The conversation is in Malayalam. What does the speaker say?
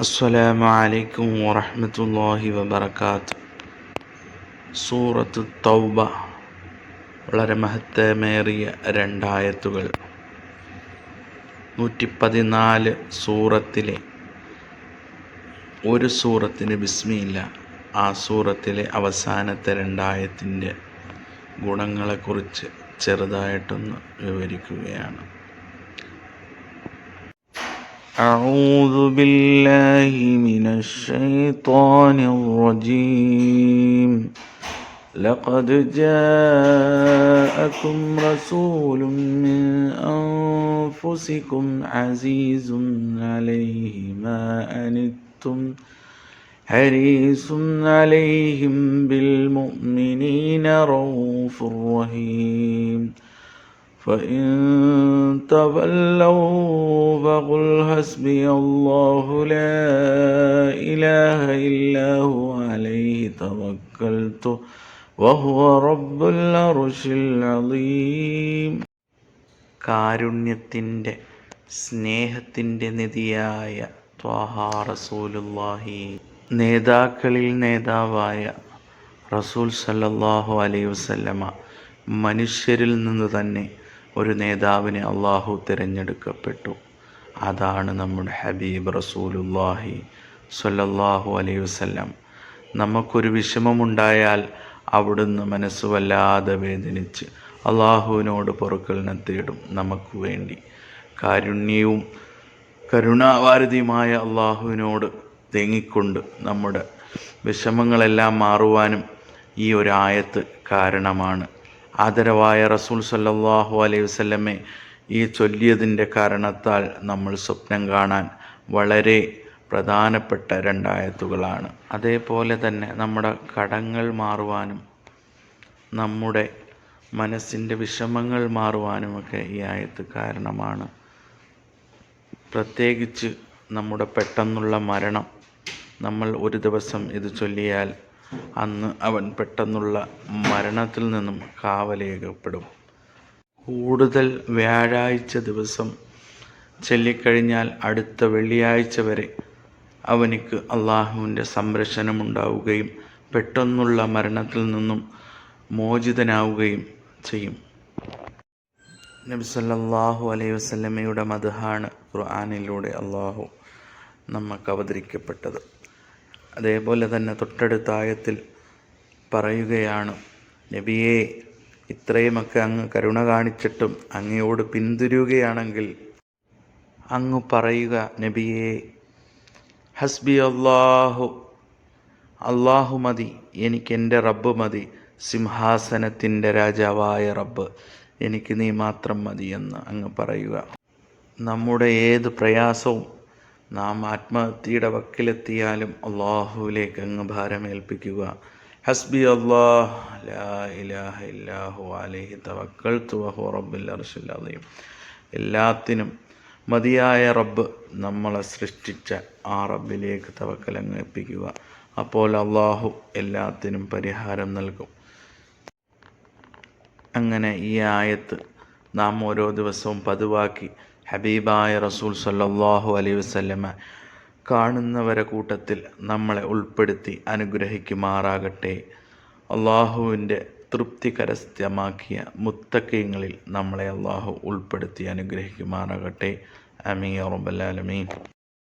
അസ്സലാമു അലൈക്കും വറഹ്മത്തുള്ളാഹി വബർക്കാത്ത് സൂറത്ത് തൗബ വളരെ മഹത്തമേറിയ രണ്ടായത്തുകൾ. നൂറ്റി പതിനാല് സൂറത്തിലെ ഒരു സൂറത്തിന് ബിസ്മിയില്ല ആ സൂറത്തിലെ അവസാനത്തെ രണ്ടായത്തിന്റെ ഗുണങ്ങളെക്കുറിച്ച് ചെറുതായിട്ടൊന്ന് വിവരിക്കുകയാണ്. أعوذ بالله من الشيطان الرجيم. لقد جاءكم رسول من أنفسكم عزيز عليه ما أنتم حريص عليهم بالمؤمنين رؤوف رحيم. فإن تولوا فقل حسبي الله لا إله إلا هو عليه توكلت وهو رب العرش العظيم കാരുണ്യത്തിൻ്റെ സ്നേഹത്തിൻ്റെ നിധിയായ ത്വാഹ റസൂലുല്ലാഹി നേതാക്കളിൽ നേതാവായ റസൂൽ സല്ലല്ലാഹു അലൈഹി വസല്ലമ മനുഷ്യരിൽ നിന്ന് തന്നെ ഒരു നേതാവിനെ അള്ളാഹു തിരഞ്ഞെടുക്കപ്പെട്ടു. അതാണ് നമ്മുടെ ഹബീബ് റസൂലുല്ലാഹി സല്ലല്ലാഹു അലൈഹി വസല്ലം. നമുക്കൊരു വിഷമമുണ്ടായാൽ അവിടുന്ന് മനസ്സ് വല്ലാതെ വേദനിച്ച് അള്ളാഹുവിനോട് പൊറുക്കലിനെ തേടും നമുക്ക് വേണ്ടി. കാരുണ്യവും കരുണാവാരതിയുമായ അള്ളാഹുവിനോട് തേങ്ങിക്കൊണ്ട് നമ്മുടെ വിഷമങ്ങളെല്ലാം മാറുവാനും ഈ ഒരായത്ത് കാരണമാണ്. ആദരവായ റസൂൽ സല്ലാഹു അലൈഹി വസ്ലമെ ഈ ചൊല്ലിയതിന്റെ കാരണത്താൽ നമ്മൾ സ്വപ്നം കാണാൻ വളരെ പ്രധാനപ്പെട്ട രണ്ടായത്തുകളാണ്. അതേപോലെ തന്നെ നമ്മുടെ കടങ്ങൾ മാറുവാനും നമ്മുടെ മനസ്സിന്റെ വിഷമങ്ങൾ മാറുവാനുമൊക്കെ ഈ ആയത്ത് കാരണമാണ്. പ്രത്യേകിച്ച് നമ്മുടെ പെട്ടെന്നുള്ള മരണം നമ്മൾ ഒരു ദിവസം ഇത് ചൊല്ലിയാൽ അന്ന് അവൻ പെട്ടെന്നുള്ള മരണത്തിൽ നിന്നും കാവലേകപ്പെടും. കൂടുതൽ വ്യാഴാഴ്ച ദിവസം ചൊല്ലിക്കഴിഞ്ഞാൽ അടുത്ത വെള്ളിയാഴ്ച വരെ അവനിക്ക് അള്ളാഹുവിന്റെ സംരക്ഷണമുണ്ടാവുകയും പെട്ടെന്നുള്ള മരണത്തിൽ നിന്നും മോചിതനാവുകയും ചെയ്യും. നബി സല്ലല്ലാഹു അലൈഹി വസല്ലമയുടെ മതഹാണ് ഖുർആാനിലൂടെ അള്ളാഹു നമുക്ക് അവതരിക്കപ്പെട്ടത്. അതേപോലെ തന്നെ തൊട്ടടുത്ത ആയത്തിൽ പറയുകയാണ് നബിയെ ഇത്രയുമൊക്കെ അങ്ങ് കരുണ കാണിച്ചിട്ടും അങ്ങയോട് പിന്തിരുകയാണെങ്കിൽ അങ്ങ് പറയുക നബിയെ ഹസ്ബി അള്ളാഹു അള്ളാഹു മതി എനിക്കെന്റെ റബ്ബ് മതി സിംഹാസനത്തിന്റെ രാജാവായ റബ്ബ് എനിക്ക് നീ മാത്രം മതിയെന്ന് അങ്ങ് പറയുക. നമ്മുടെ ഏത് പ്രയാസവും നാം ആത്മഹത്യയുടെ വക്കിലെത്തിയാലും അള്ളാഹുവിലേക്ക് അങ്ങ് ഭാരമേൽപ്പിക്കുക. ഹസ്ബി അള്ളാഹ്. ഇലാഹ എല്ലാത്തിനും മതിയായ റബ്ബ് നമ്മളെ സൃഷ്ടിച്ച ആ റബ്ബിലേക്ക് തവക്കലങ്ങ് ഏൽപ്പിക്കുക. അപ്പോൾ അള്ളാഹു എല്ലാത്തിനും പരിഹാരം നൽകും. അങ്ങനെ ഈ ആയത്ത് നാം ഓരോ ദിവസവും പതിവാക്കി ഹബീബായ റസൂൽ സല്ലാഹു അലൈ വസ്ലമ കാണുന്നവരെ കൂട്ടത്തിൽ നമ്മളെ ഉൾപ്പെടുത്തി അനുഗ്രഹിക്കുമാറാകട്ടെ. അള്ളാഹുവിന്റെ തൃപ്തി കരസ്ഥമാക്കിയ മുത്തക്കയങ്ങളിൽ നമ്മളെ അള്ളാഹു ഉൾപ്പെടുത്തി അനുഗ്രഹിക്കുമാറാകട്ടെ. അമീ റബ്ബൽ ആലമീൻ.